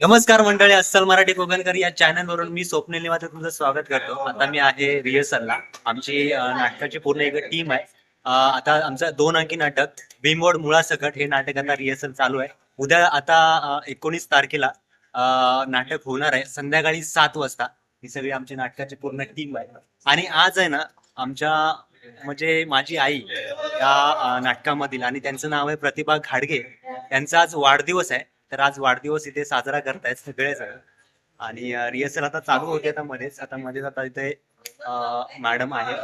नमस्कार मंडळी अस्सल मराठी कोकणकर या चॅनल वरून मी स्वप्नील निवाते तुमचं स्वागत करतो. आता मी आहे रिहर्सलला आमची नाटकाची पूर्ण एक टीम आहे. आता आमचं दोन अंकी नाटक भीमवड मुळासकट हे नाटक आता रिहर्सल चालू आहे. उद्या आता एकोणीस तारखेला नाटक होणार आहे. संध्याकाळी सात वाजता ही सगळी आमची नाटकाची पूर्ण टीम आहे. आणि आज आहे ना आमच्या म्हणजे माझी आई या नाटकामधील आणि त्यांचं नाव आहे प्रतिभा घाडगे. यांचा आज वाढदिवस आहे. तर आज वाढदिवस इथे साजरा करतायत सगळेच आणि रिहर्सल आता चालू होते आता मध्येच. आता मध्येच आता इथे मॅडम आहे.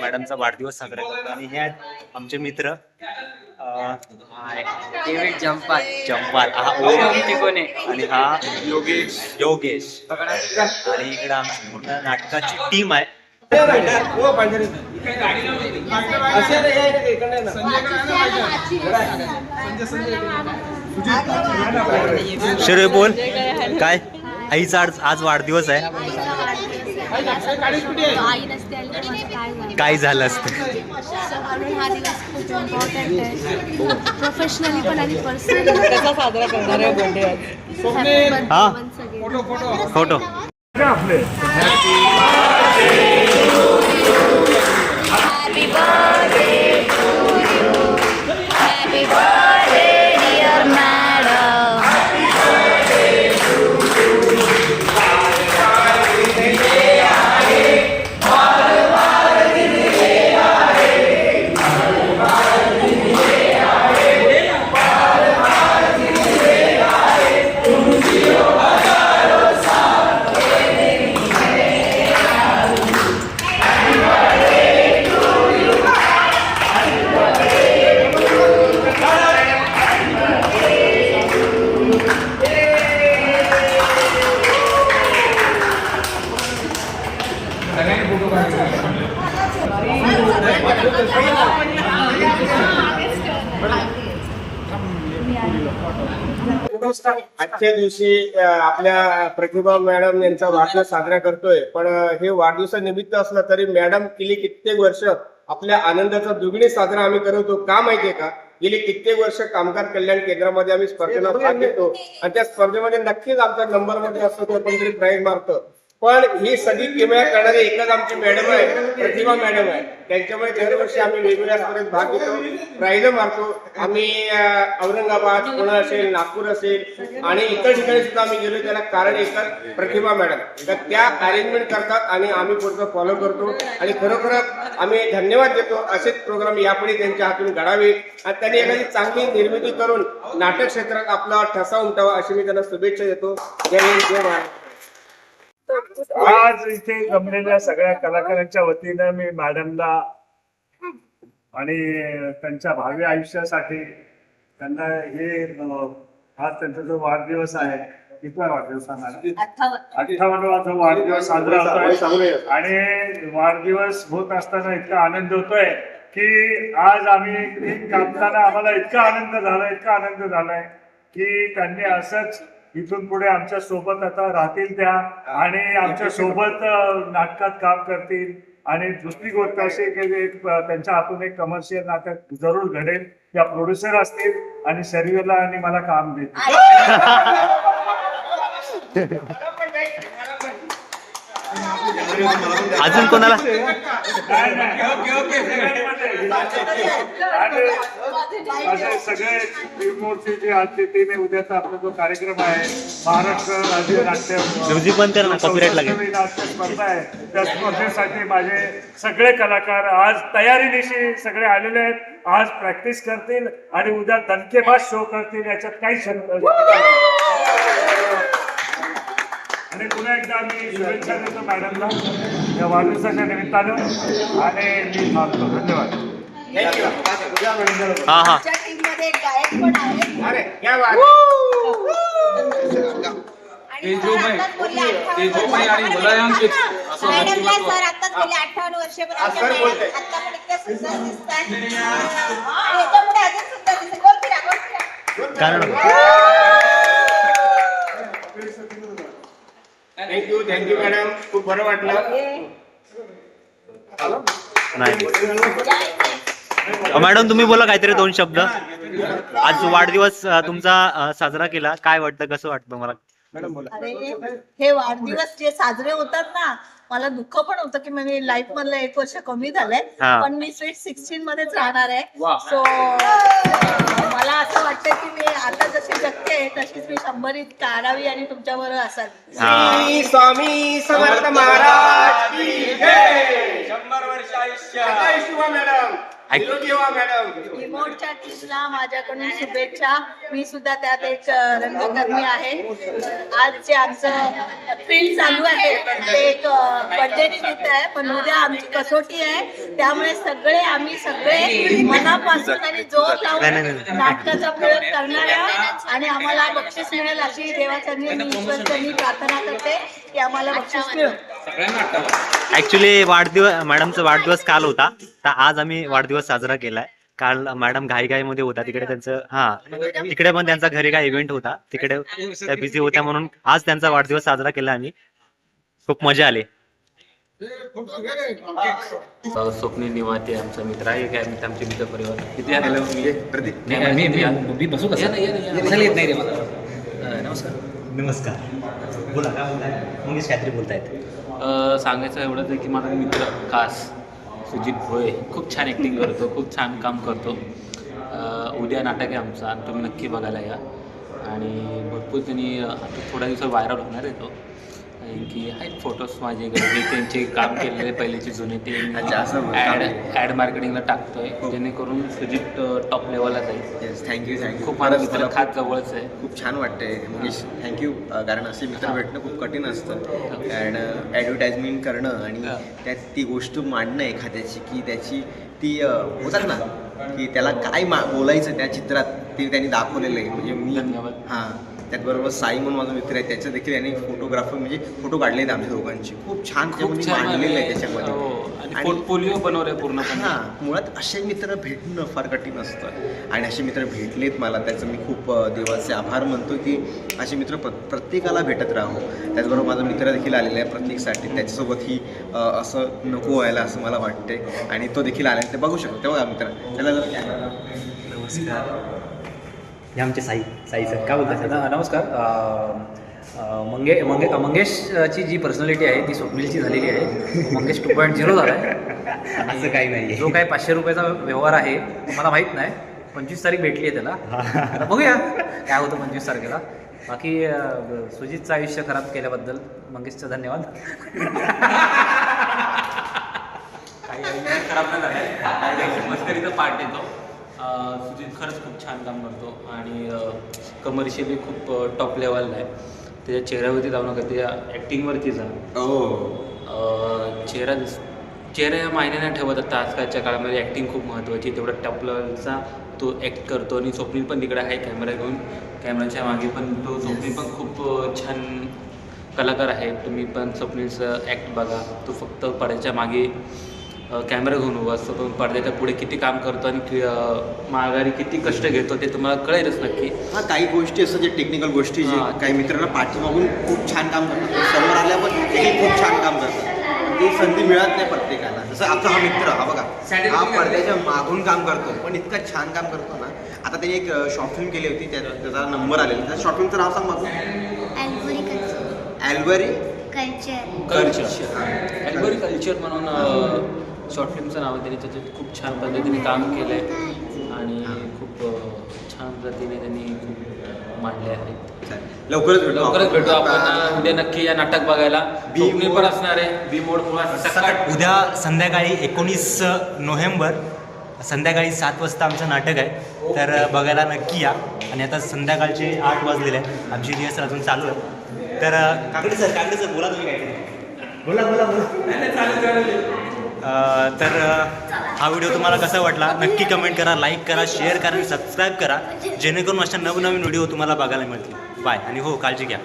मॅडमचा वाढदिवस साजरा करतो. आणि हे आहेत आमचे मित्र. डेव्हिड जंपाल जंपाल. हा ओम आणि हा योगेश. योगेश. आणि इकडे आमची पूर्ण नाटकाची टीम आहे. शिरे बोल. काय? आईचा आज आज वाढदिवस आहे. काय झालं असतं? So, म्हणून हा दिवस खूप इम्पॉर्टंट आहे प्रोफेशनली पण आणि पर्सनली कसा साजरा करणार आहे बर्थडे आज? हा. सगळे. फोटो. आजच्या दिवशी आपल्या प्रतिभा मॅडम यांचा वाढदिवस साजरा करतोय. पण हे वाढदिवसानिमित्त असलं तरी मॅडम गेली कित्येक वर्ष आपल्या आनंदाचा दुगणी साजरा आम्ही करतो का माहितीये का? गेली कित्येक वर्ष कामगार कल्याण केंद्रामध्ये आम्ही स्पर्धेला भाग घेतो. आणि त्या स्पर्धेमध्ये नक्कीच आमचा नंबरमध्ये असतो तो कोणतरी प्राईज मारतो. पण ही सगळी किमया करणारी एकच आमची मॅडम आहे प्रतिभा मॅडम आहे. त्यांच्यामुळे दरवर्षी आम्ही वेगवेगळ्या स्पर्धेत भाग घेतो प्राईज मारतो. आम्ही औरंगाबाद पुणे असेल नागपूर असेल आणि इतर ठिकाणी सुद्धा आम्ही गेलो. त्याला कारण एकच प्रतिभा मॅडम. तर त्या अरेंजमेंट करतात आणि आम्ही पुढचं फॉलो करतो. आणि खरोखरच आम्ही धन्यवाद देतो. असेच प्रोग्राम यापुढे त्यांच्या हातून घडावे. आणि त्यांनी एखादी चांगली निर्मिती करून नाटक क्षेत्रात आपला ठसा उमटावा अशी मी त्यांना शुभेच्छा देतो. जय हिंद जय महाराज आज इथे जमलेल्या सगळ्या कलाकारांच्या वतीनं मी मॅडमला आणि त्यांच्या भावी आयुष्यासाठी त्यांना हे आज त्यांचा जो वाढदिवस आहे कितवा वाढदिवस अठ्ठावन्नवा जो वाढदिवस साजरा होतोय. आणि वाढदिवस होत असताना इतका आनंद होतोय की आज आम्ही कापताना आम्हाला इतका आनंद झाला इतका आनंद झालाय की त्यांनी असंच इथून पुढे आमच्यासोबत आता राहतील त्या आणि आमच्यासोबत नाटकात काम करतील. आणि दुसरी गोष्ट अशी एक त्यांच्या हातून एक कमर्शियल नाटक जरूर घडेल. या प्रोड्युसर असतील आणि शरीरला आणि मला काम देतील. अजून कोणाला. आणि सगळे जे उद्याचा आपला जो कार्यक्रम आहे महाराष्ट्र राज्य नाट्य म्युझिक बंद कर ना, copyright लागेल. नाट्य स्पर्धा आहे त्या स्पर्धेसाठी माझे सगळे कलाकार आज तयारीनिशी सगळे आलेले आहेत आज प्रॅक्टिस करतील आणि उद्या दणकेबाज शो करतील याच्यात काही शंका नाही. आणि पुन्हा एकदा मी शुभेच्छा देतो मॅडमला. या वाढदिवसाच्या निमित्तानं. आणि मी थांबतो धन्यवाद. हा हा. आमच्या टीममध्ये एक गायक पण आहे. अरे क्या बात आणि सर आत्ताच बोलले 58 आणि वलयांकित असं मॅडमला व्यक्तिमत्व. सर आत्ताच बोलले अठ्ठावन्न वर्ष पण हा, आमच्या सर मॅडम बोलताय. आता पण इतक्या सुंदर दिसतात आणि याच्यापुढे अजून सुंदर दिसतात बोल फिरा बोल फिरा. कारण थँक्यू थँक्यू मॅडम खूप बरं वाटलं. नाही. मॅडम तुम्ही बोला काहीतरी दोन शब्द. आज वाढदिवस तुमचा साजरा केला. काय वाटतं कसं वाटतं मला? मॅडम बोला. अरे हे वाढदिवस जे साजरे होतात ना मला दुःख पण होतं की म्हणजे लाईफ मधलं एक वर्ष कमी झालंय. हा. पण मी स्वीट सिक्स्टीन मध्येच राहणार आहे. सो मला असं वाटतं की मी आता जशी जगते तशीच मी शंभरीत काढावी आणि तुमच्या बरोबर असावी श्री स्वामी समर्थ महाराज की जय. शंभर वर्ष आयुष्य. शिवा मॅडम. टीमला माझ्याकडून शुभेच्छा. मी सुद्धा त्यात एक रंगकर्मी आहे. आज जे आमचं फील्ड चालू आहे ते एक बर्थडे निमित्त आहे पण उद्या आमची कसोटी आहे. त्यामुळे सगळे आम्ही सगळे मनापासून आणि जोर लावून. नाटकाचा प्रयोग करणाऱ्या आणि आम्हाला बक्षीस मिळेल अशी देवाचरणी मी ईश्वरचरणी प्रार्थना करते की आम्हाला बक्षीस मिळेल. ऍक्च्युली वाढदिवस मॅडमचा वाढदिवस काल होता. तर आज आम्ही वाढदिवस साजरा केलाय. काल मॅडम घाई मध्ये होता तिकडे त्यांचं हा. तिकडे पण त्यांचा घरी काय इव्हेंट होता. तिकडे त्या बिझी होत्या म्हणून आज त्यांचा वाढदिवस साजरा केला आम्ही. खूप मजा आली. स्वप्नील निवाते आमचा मित्र आहे. काय मित्र आमचे मित्र परिवार. किती मी मी बसू कसं येत नाही रे मला. अं, नमस्कार. नमस्कार. बोला काय बोलताय? मंगेश काहीतरी बोलतायत. सांगायचं एवढंच आहे की माझा मित्र खास सुजित भोये खूप छान ॲक्टिंग करतो खूप छान काम करतो. उद्या नाटक आहे आमचं आणि तुम्ही नक्की बघायला या. आणि भरपूर त्यांनी आता थोड्या दिवसात व्हायरल होणार आहे तो. कारण की आहेत फोटोज माझे घरी. त्यांचे काम केलेले पहिलेचे जुने ते अच्छा, असं ॲड ॲड मार्केटिंगला टाकतोय जेणेकरून सुजित टॉप लेवलला जाईल. येस थँक्यू थँक्यू खूप माझा मित्र खास जवळच आहे. खूप छान वाटते मनीष थँक्यू कारण असे मित्र भेटणं खूप कठीण असतं. अँड ॲडव्हर्टाइजमेंट करणं आणि हा. त्यात ती गोष्ट मांडणं एखाद्याची की त्याची ती अं, होतात ना की त्याला काय मा बोलायचं त्या चित्रात. ते त्यांनी दाखवलेलं आहे. म्हणजे मी धन्यवाद. हां त्याचबरोबर साई म्हणून माझा मित्र आहे. त्याचं देखील यांनी फोटोग्राफर म्हणजे फोटो काढले आहेत आमच्या दोघांचे. खूप छान खूप त्यामध्ये छान मांडलेलं आहे. हो, त्याच्यामध्ये. आणि पोर्टफोलिओ बनवलंय पूर्णपणे. हां मुळात असे मित्र भेटणं फार कठीण असतं. आणि असे मित्र भेटलेत मला त्याचं मी खूप देवाचे आभार मानतो की असे मित्र प्र प्रत्येकाला भेटत राहू. त्याचबरोबर माझा मित्र देखील आलेला आहे प्रत्येकसाठी त्याच्यासोबत ही अ, असं नको व्हायला असं मला वाटते आणि तो देखील आला आहे. ते बघू शकतो तेव्हा मित्र. त्याला जर कॅमेरा नमस्कार. हे आमचे साई साई सर. काय बोलताय न- नमस्कार. मंगे मंगे मंगेशची जी पर्सनॅलिटी आहे ती स्वप्नीलची झालेली आहे. मंगेश टू पॉईंट झिरो झाला आहे असं काही नाहीये. जो काही पाचशे रुपयाचा व्यवहार आहे तो मला माहीत नाही. पंचवीस तारीख भेटली आहे त्याला. बघूया काय होतं पंचवीस तारखेला. बाकी सुजितचं आयुष्य खराब केल्याबद्दल मंगेशचं धन्यवाद. काही खराब नाही आयुष्य मस्करीचा पार्ट येतो अं, सुजित खरंच खूप छान काम करतो आणि कमर्शियली खूप टॉप लेवलला आहे. त्याच्या चेहऱ्यावरती जाऊ नका त्याच्या ॲक्टिंगवरती जा. अं, चेहरा दिस चेहरा या मायने ठेवत आता आजकालच्या काळामध्ये. ॲक्टिंग खूप महत्त्वाची. तेवढा टॉप लेवलचा तो ॲक्ट करतो आणि स्वप्नील पण तिकडे आहे कॅमेरा घेऊन. कॅमेराच्या मागे पण तो स्वप्नील पण खूप छान कलाकार आहे. तुम्ही पण स्वप्नीलचं ॲक्ट बघा. तो फक्त पडद्याच्या मागे कॅमेरा घेऊन उभा असतो पण पडद्याच्या पुढे किती काम करतो आणि माघारी किती कष्ट घेतो ते तुम्हाला कळेलच नक्की. हां काही गोष्टी असतात जे टेक्निकल गोष्टी जे हां. काही मित्रांना पाठीमागून खूप छान काम करतात ते समोर आल्यावर तेही खूप छान काम करतात. ती संधी मिळत नाही प्रत्येकाला. जसं आमचा हा मित्र हा बघा हा पडद्याच्या मागून काम करतो पण इतकं छान काम करतो ना. आता त्यांनी एक शॉर्ट फिल्म केली होती त्या त्याचा नंबर आलेला. त्या शॉर्ट फिल्मचं नाव सांग मागून ॲल्बरी कल्चर कल्चर ॲल्बरी कल्चर म्हणून शॉर्ट फिल्मचं नाव आहे त्यांनी त्याच्यात खूप छान पद्धतीने काम केलं आहे आणि खूप छान पद्धतीने त्यांनी खूप मांडले आहेत. लवकरच भेटू लवकरच भेटू आपण. उद्या नक्की या नाटक बघायला. बी पण. असणार आहे. बी मोड सकाळ उद्या संध्याकाळी एकोणीस नोव्हेंबर संध्याकाळी सात वाजता आमचं नाटक आहे. तर बघायला नक्की या. आणि आता संध्याकाळचे आठ वाजलेले आहेत. आमची रिहर्सल अजून चालू आहे तर काकडे सर काकडे सर बोला तुम्ही काय बोला बोला बोला. अं, तर हा व्हिडिओ तुम्हाला कसा वाटला? नक्की कमेंट करा लाईक करा शेअर करा आणि सबस्क्राईब करा. जेणेकरून अशा नवनवीन व्हिडिओ तुम्हाला बघायला मिळतील. बाय आणि हो काळजी घ्या.